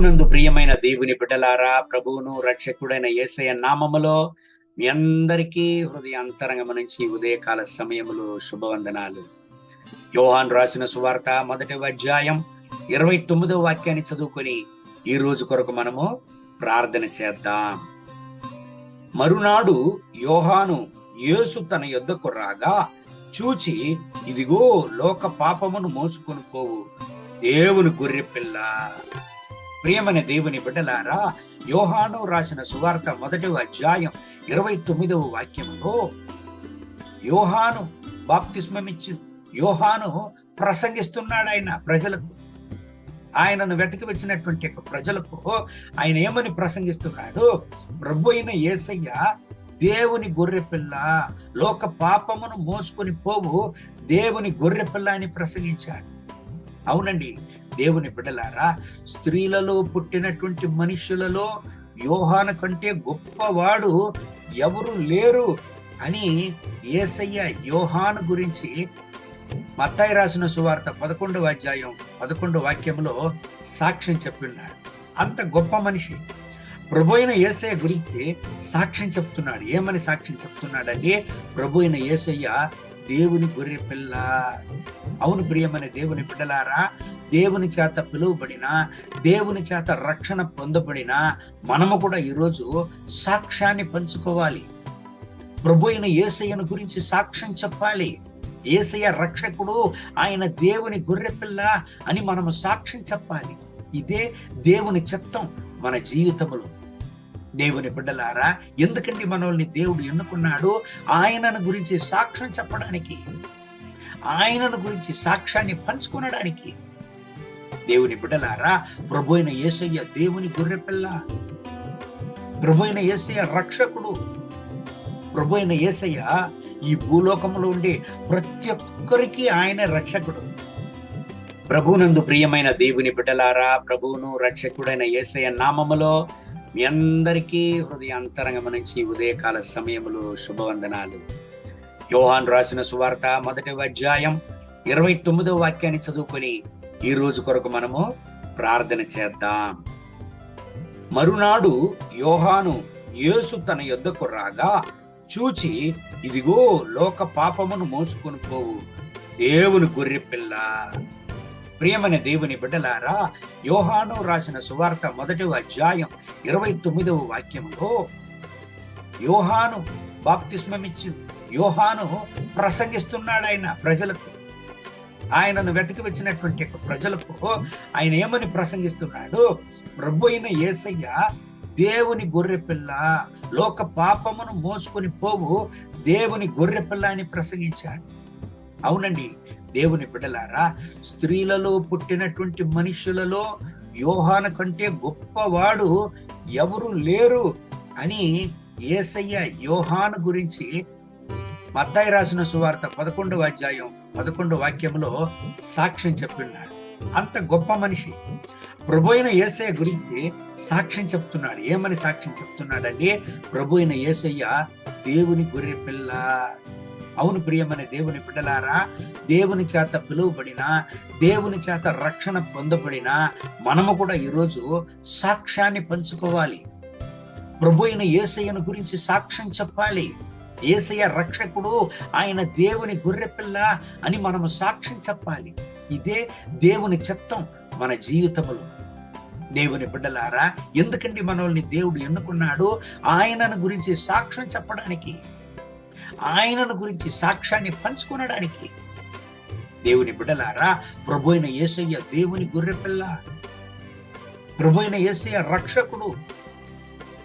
ప్రభువునందు ప్రియమైన దేవుని బిడ్డలారా ప్రభువును రక్షకుడైన యేసయ్య నామములో మీ అందరికీ హృదయ అంతరంగం నుంచి ఉదయకాల సమయములో శుభవందనాలు. యోహాన్ రాసిన సువార్త మొదటి అధ్యాయం ఇరవై తొమ్మిదో వాక్యాన్ని చదువుకొని ఈ రోజు కొరకు మనము ప్రార్థన చేద్దాం. మరునాడు యోహాను యేసు తన యొద్దకు రాగా చూచి ఇదిగో లోక పాపమును మోసుకొని పోవు. దేవుని గొర్రె పిల్ల ప్రియమైన దేవుని బిడ్డలారా యోహాను రాసిన సువార్త మొదటి అధ్యాయం ఇరవై తొమ్మిదవ వాక్యంలో యోహాను బాప్తిస్మమిచ్చి యోహాను ప్రసంగిస్తున్నాడు ఆయన ప్రజలకు. ఆయనను వెతికి వచ్చినటువంటి యొక్క ప్రజలకు ఆయన ఏమని ప్రసంగిస్తున్నాడు? ప్రభు అయిన యేసయ్య దేవుని గొర్రె పిల్ల లోక పాపమును మోసుకొని పోవు దేవుని గొర్రె పిల్ల అని ప్రసంగించాడు. అవునండి దేవుని బిడ్డలారా స్త్రీలలో పుట్టినటువంటి మనుషులలో యోహాన కంటే గొప్పవాడు ఎవరు లేరు అని ఏసయ్య యోహాను గురించి మత్తాయి రాసిన సువార్త పదకొండవ అధ్యాయం పదకొండు వాక్యంలో సాక్ష్యం చెప్పిన్నాడు అంత గొప్ప మనిషి. ప్రభు అయిన ఏసయ్య గురించి సాక్ష్యం చెప్తున్నాడు. ఏమని సాక్ష్యం చెప్తున్నాడంటే ప్రభు అయిన ఏసయ్య దేవుని గొర్రె పిల్ల అవును ప్రియమైన దేవుని బిడ్డలారా దేవుని చేత పిలువబడిన దేవుని చేత రక్షణ పొందబడిన మనము కూడా ఈరోజు సాక్ష్యాన్ని పంచుకోవాలి. ప్రభు అయిన ఏసయ్యను గురించి సాక్ష్యం చెప్పాలి. ఏసయ్య రక్షకుడు ఆయన దేవుని గొర్రెపిల్ల అని మనము సాక్ష్యం చెప్పాలి. ఇదే దేవుని చిత్తం మన జీవితములో దేవుని బిడ్డలారా ఎందుకండి మనల్ని దేవుడు ఎన్నుకున్నాడు? ఆయనను గురించి సాక్ష్యం చెప్పడానికి. ఆయనను గురించి సాక్ష్యాన్ని పంచుకొనడానికి. దేవుని బిడ్డలారా ప్రభు అయిన ఏసయ్య దేవుని గొర్రెపిల్ల. ప్రభు అయిన యేసయ్య రక్షకుడు. ప్రభు అయిన యేసయ్య ఈ భూలోకంలో ఉండే ప్రతి ఒక్కరికి ఆయన రక్షకుడు. ప్రభునందు ప్రియమైన దేవుని బిడ్డలారా ప్రభువును రక్షకుడైన ఏసయ్య నామములో మీ అందరికీ హృదయ అంతరంగం నుంచి ఉదయకాల సమయములో శుభవందనాలు. యోహాన్ రాసిన సువార్త మొదటి అధ్యాయం ఇరవై తొమ్మిదో వాక్యాన్ని చదువుకొని ఈ రోజు కొరకు మనము ప్రార్థన చేద్దాం. మరునాడు యోహాను యేసు తన యొద్దకు రాగా చూచి ఇదిగో లోక పాపమును మోసుకొని పోవు దేవుని గొర్రె పిల్ల. ప్రియమైన దేవుని బిడ్డలారా యోహాను రాసిన సువార్త మొదటి అధ్యాయం ఇరవై తొమ్మిదవ వాక్యంలో యోహాను బాప్తిస్మమిచ్చింది యోహాను ప్రసంగిస్తున్నాడు ఆయన ప్రజలకు. ఆయనను వెతికి వచ్చినటువంటి ప్రజలకు ఆయన ఏమని ప్రసంగిస్తున్నాడు? ప్రభు అయిన యేసయ్య దేవుని గొర్రె పిల్ల లోక పాపమును మోసుకొని పోవు దేవుని గొర్రె పిల్ల అని ప్రసంగించాడు. అవునండి దేవుని బిడ్డలారా స్త్రీలలో పుట్టినటువంటి మనుషులలో యోహాన కంటే గొప్పవాడు ఎవరు లేరు అని ఏసయ్య యోహాను గురించి మద్దాయి రాసిన సువార్త పదకొండవ అధ్యాయం పదకొండు వాక్యంలో సాక్ష్యం చెప్పిన్నాడు అంత గొప్ప మనిషి. ప్రభు అయిన ఏసయ్య గురించి సాక్ష్యం చెప్తున్నాడు. ఏమని సాక్ష్యం చెప్తున్నాడంటే ప్రభు అయిన ఏసయ్య దేవుని గొర్రె పిల్ల. అవును ప్రియమైన దేవుని బిడ్డలారా దేవుని చేత పిలువబడిన దేవుని చేత రక్షణ పొందబడిన మనము కూడా ఈరోజు సాక్ష్యాన్ని పంచుకోవాలి. ప్రభు అయిన ఏసయ్యను గురించి సాక్ష్యం చెప్పాలి. ఏసయ్య రక్షకుడు ఆయన దేవుని గొర్రెపిల్ల అని మనము సాక్ష్యం చెప్పాలి. ఇదే దేవుని చిత్తం మన జీవితములు. దేవుని బిడ్డలారా ఎందుకండి మనల్ని దేవుడు ఎన్నుకున్నాడు? ఆయనను గురించి సాక్ష్యం చెప్పడానికి ఆయనను గురించి సాక్ష్యాన్ని పంచుకొనడానికి. దేవుని బిడ్డలారా ప్రభు అయిన ఏసయ్య దేవుని గొర్రెపిల్ల ప్రభు అయిన ఏసయ్య రక్షకుడు.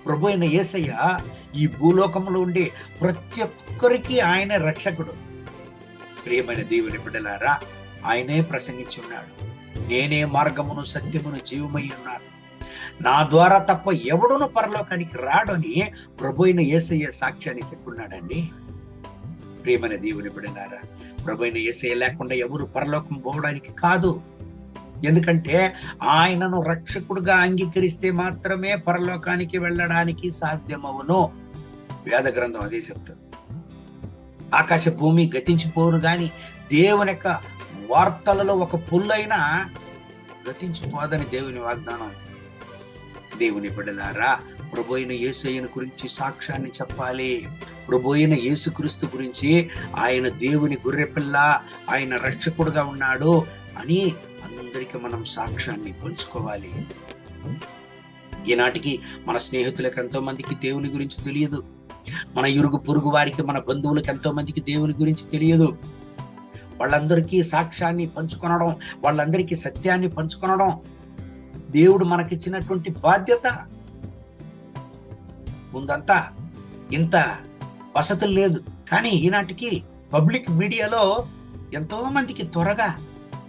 ప్రభు అయిన ఏసయ్య ఈ భూలోకంలో ఉండే ప్రతి ఒక్కరికి ఆయన రక్షకుడు. ప్రియమైన దేవుని బిడ్డలారా ఆయనే ప్రసంగించి ఉన్నాడు. నేనే మార్గమును సత్యమును జీవమై ఉన్నాను. నా ద్వారా తప్ప ఎవడును పరలోకానికి రాడని ప్రభు అయిన ఏసయ్య సాక్ష్యాన్ని చెప్పున్నాడండి ప్రియమైన దేవుని బిడ్డలారా ప్రభు అయిన ఏసయ్య లేకుండా ఎవరు పరలోకం పోవడానికి కాదు. ఎందుకంటే ఆయనను రక్షకుడుగా అంగీకరిస్తే మాత్రమే పరలోకానికి వెళ్ళడానికి సాధ్యమవును. వేద గ్రంథం అదే చెప్తుంది. ఆకాశ భూమి గతించిపోను గాని దేవుని యొక్క వార్తలలో ఒక పుల్లైనా గతించిపోదని దేవుని వాగ్దానం. దేవుని బిడ్డలారా ప్రభోయిన యేసయ్యను గురించి సాక్ష్యాన్ని చెప్పాలి. ప్రభోయిన యేసుక్రీస్తు గురించి ఆయన దేవుని గొర్రెపిల్ల ఆయన రక్షకుడుగా ఉన్నాడు అని అందరికీ మనం సాక్ష్యాన్ని పంచుకోవాలి. ఈనాటికి మన స్నేహితులకు ఎంతో మందికి దేవుని గురించి తెలియదు. మన ఇరుగు పొరుగు వారికి మన బంధువులకు ఎంతో మందికి దేవుని గురించి తెలియదు. వాళ్ళందరికీ సాక్ష్యాన్ని పంచుకొనడం వాళ్ళందరికీ సత్యాన్ని పంచుకొనడం దేవుడు మనకిచ్చినటువంటి బాధ్యత. ముందంతా ఇంత వసతులు లేదు. కానీ ఈనాటికి పబ్లిక్ మీడియాలో ఎంతో మందికి త్వరగా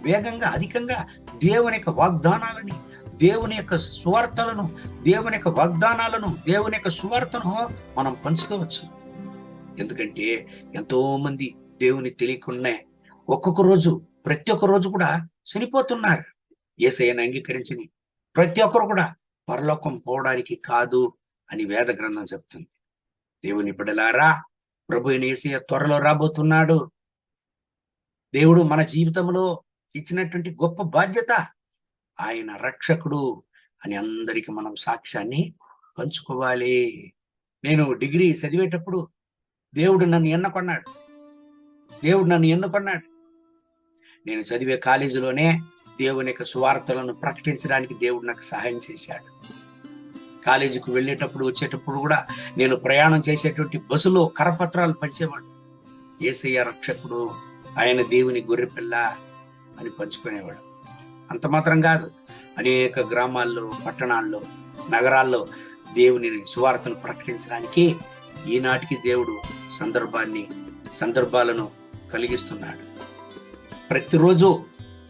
వేగంగా అధికంగా దేవుని యొక్క వాగ్దానాలని దేవుని యొక్క సువార్తలను దేవుని యొక్క వాగ్దానాలను దేవుని యొక్క సువార్తను మనం పంచుకోవచ్చు. ఎందుకంటే ఎంతో మంది దేవుని తెలియకుండా ఒక్కొక్క రోజు ప్రతి ఒక్క రోజు కూడా చనిపోతున్నారు. ఏసైనా అంగీకరించని ప్రతి ఒక్కరు కూడా పరలోకం పోవడానికి కాదు అని వేద గ్రంథం చెప్తుంది. దేవుని బిడలారా ప్రభు అయిన యేసయ్య త్వరలో రాబోతున్నాడు. దేవుడు మన జీవితంలో ఇచ్చినటువంటి గొప్ప బాధ్యత ఆయన రక్షకుడు అని అందరికి మనం సాక్ష్యాన్ని పంచుకోవాలి. నేను డిగ్రీ చదివేటప్పుడు దేవుడు నన్ను ఎన్నుకొన్నాడు. దేవుడు నన్ను ఎన్నుకొన్నాడు. నేను చదివే కాలేజీలోనే దేవుని యొక్క సువార్తలను ప్రకటించడానికి దేవుడు నాకు సహాయం చేశాడు. కాలేజీకి వెళ్ళేటప్పుడు వచ్చేటప్పుడు కూడా నేను ప్రయాణం చేసేటువంటి బస్సులో కరపత్రాలు పంచేవాడు. ఏసయ్య రక్షకుడు ఆయన దేవుని గొర్రెపిల్ల అని పంచుకునేవాడు. అంత మాత్రం కాదు. అనేక గ్రామాల్లో పట్టణాల్లో నగరాల్లో దేవుని సువార్తను ప్రకటించడానికి ఈనాటికి దేవుడు సందర్భాన్ని సందర్భాలను కలిగిస్తున్నాడు. ప్రతిరోజు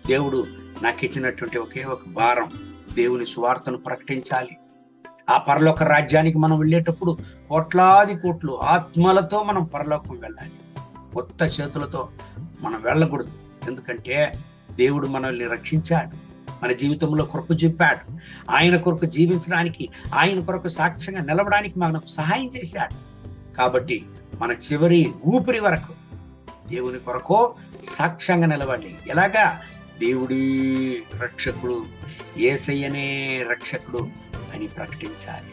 దేవుడు నాకు ఇచ్చినటువంటి ఒకే ఒక భారం దేవుని సువార్తను ప్రకటించాలి. ఆ పరలోక రాజ్యానికి మనం వెళ్ళేటప్పుడు కోట్లాది కోట్లు ఆత్మలతో మనం పరలోకం వెళ్ళాలి. కొత్త చేతులతో మనం వెళ్ళకూడదు. ఎందుకంటే దేవుడు మనల్ని రక్షించాడు. మన జీవితంలో కృప చెప్పాడు ఆయన కొరకు జీవించడానికి ఆయన కొరకు సాక్ష్యంగా నిలవడానికి మనకు సహాయం చేశాడు. కాబట్టి మన చివరి ఊపిరి వరకు దేవుని కొరకు సాక్ష్యంగా నిలవాలి ఎలాగా? దేవుడి రక్షకుడు ఏసయ్యనే రక్షకుడు అని ప్రకటించాలి.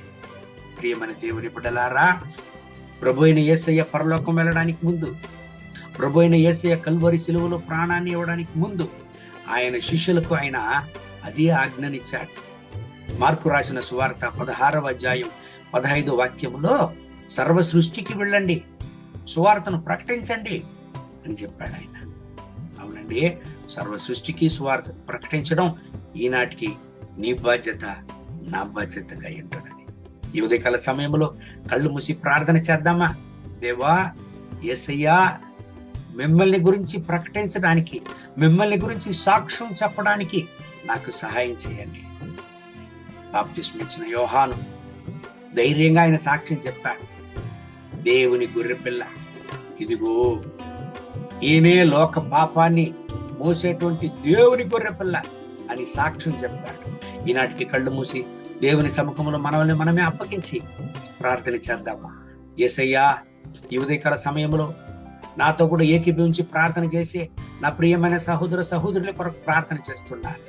ప్రియమైన దేవుని బిడ్డలారా ప్రభు అయిన ఏసయ్య పరలోకం వెళ్ళడానికి ముందు ప్రభు అయిన ఏసయ్య కల్వరి సిలువలో ప్రాణాన్ని ఇవ్వడానికి ముందు ఆయన శిష్యులకు ఆయన అదే ఆజ్ఞనిచ్చాడు. మార్కు రాసిన సువార్త పదహారవ అధ్యాయం పదహైదు వాక్యములో సర్వ సృష్టికి వెళ్ళండి సువార్తను ప్రకటించండి అని చెప్పాడు ఆయన. అవునండి సర్వ సృష్టికి సువార్త ప్రకటించడం ఈనాటికి నీ బాధ్యత నా బాధ్యతగా ఉంటుందని. ఈ ఉదయకాల సమయంలో కళ్ళు మూసి ప్రార్థన చేద్దామా? దేవా ఏసయ్యా మిమ్మల్ని గురించి ప్రకటించడానికి మిమ్మల్ని గురించి సాక్ష్యం చెప్పడానికి నాకు సహాయం చేయండి. బాప్తిస్మిచ్చిన యోహాను ధైర్యంగా ఆయన సాక్ష్యం చెప్పాడు. దేవుని గొర్రెపిల్ల ఇదిగో ఈయనే లోక పాపాన్ని మోసేటువంటి దేవుని గొర్రెపిల్ల అని సాక్ష్యం చెప్పాడు. ఈనాటికి కళ్ళు మూసి దేవుని సముఖంలో మనల్ని మనమే అప్పగించి ప్రార్థన చేద్దామా? ఏసయ్యా ఈ ఉదయకాల సమయంలో నాతో కూడా ఏకీభవించి ప్రార్థన చేసి నా ప్రియమైన సహోదర సహోదరుల కొరకు ప్రార్థన చేస్తున్నారు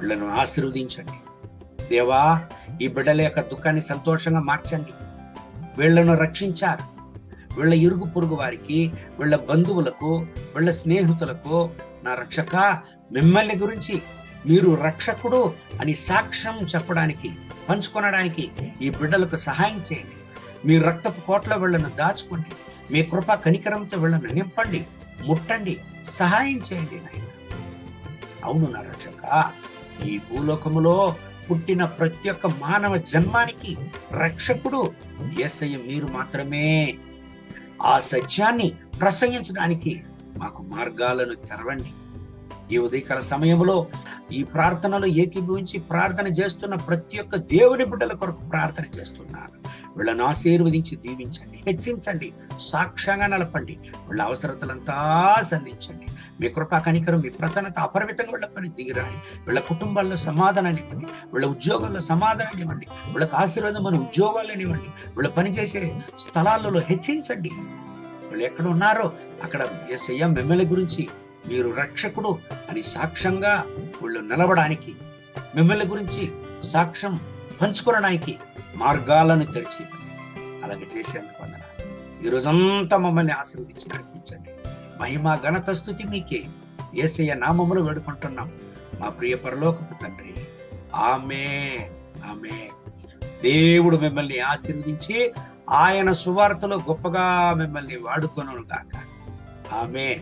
వీళ్ళను ఆశీర్వదించండి. దేవా ఈ బిడ్డల యొక్క దుఃఖాన్ని సంతోషంగా మార్చండి. వీళ్ళను రక్షించారు. వీళ్ళ ఇరుగు పొరుగు వారికి వీళ్ళ బంధువులకు వీళ్ళ స్నేహితులకు నా రక్షక మిమ్మల్ని గురించి మీరు రక్షకుడు అని సాక్ష్యం చెప్పడానికి పంచుకొనడానికి ఈ బిడ్డలకు సహాయం చేయండి. మీ రక్తపు కోట్ల వీళ్ళను దాచుకోండి. మీ కృప కనికరంతో వీళ్ళని నింపండి ముట్టండి సహాయం చేయండి నాయన. అవును నా రక్షక ఈ భూలోకములో పుట్టిన ప్రతి ఒక్క మానవ జన్మానికి రక్షకుడు ఏసయ్య మీరు మాత్రమే. ఆ సత్యాన్ని ప్రసంగించడానికి మాకు మార్గాలను తెరవండి. ఈ ఉదయకాల సమయంలో ఈ ప్రార్థనలో ఏకీభవించి ప్రార్థన చేస్తున్న ప్రతి ఒక్క దేవుని బిడ్డల కొరకు ప్రార్థన చేస్తున్నారు వీళ్ళను ఆశీర్వదించి దీవించండి హెచ్చించండి సాక్ష్యంగా నలపండి వీళ్ళ అవసరతలంతా సంధించండి. మీ కృపా కనికరం మీ ప్రసన్నత అపరిమితంగా వీళ్ళ పని దిగిరాని వీళ్ళ కుటుంబాల్లో సమాధానాన్ని ఇవ్వండి వీళ్ళ ఉద్యోగాల్లో సమాధానాన్ని ఇవ్వండి వీళ్ళకి ఆశీర్వాదం ఉద్యోగాలను ఇవ్వండి వీళ్ళ పనిచేసే స్థలాలలో హెచ్చించండి. వీళ్ళు ఎక్కడ ఉన్నారో అక్కడ ఎస్ఐఎం మిమ్మల్ని గురించి మీరు రక్షకుడు అని సాక్ష్యంగా వీళ్ళు నిలవడానికి మిమ్మల్ని గురించి సాక్ష్యం పంచుకోవడానికి మార్గాలను తెరిచి అలాగే చేసేందుకు వందన ఈ రోజంతా మమ్మల్ని ఆశీర్వదించి నడిపించండి. మహిమ ఘనత స్థుతి మీకే ఏసయ్య నామములు వేడుకుంటున్నాం. మా ప్రియ పరలోకపు తండ్రి. ఆమె ఆమె దేవుడు మిమ్మల్ని ఆశీర్వదించి ఆయన సువార్తలో గొప్పగా మిమ్మల్ని వాడుకొను గాక. ఆమె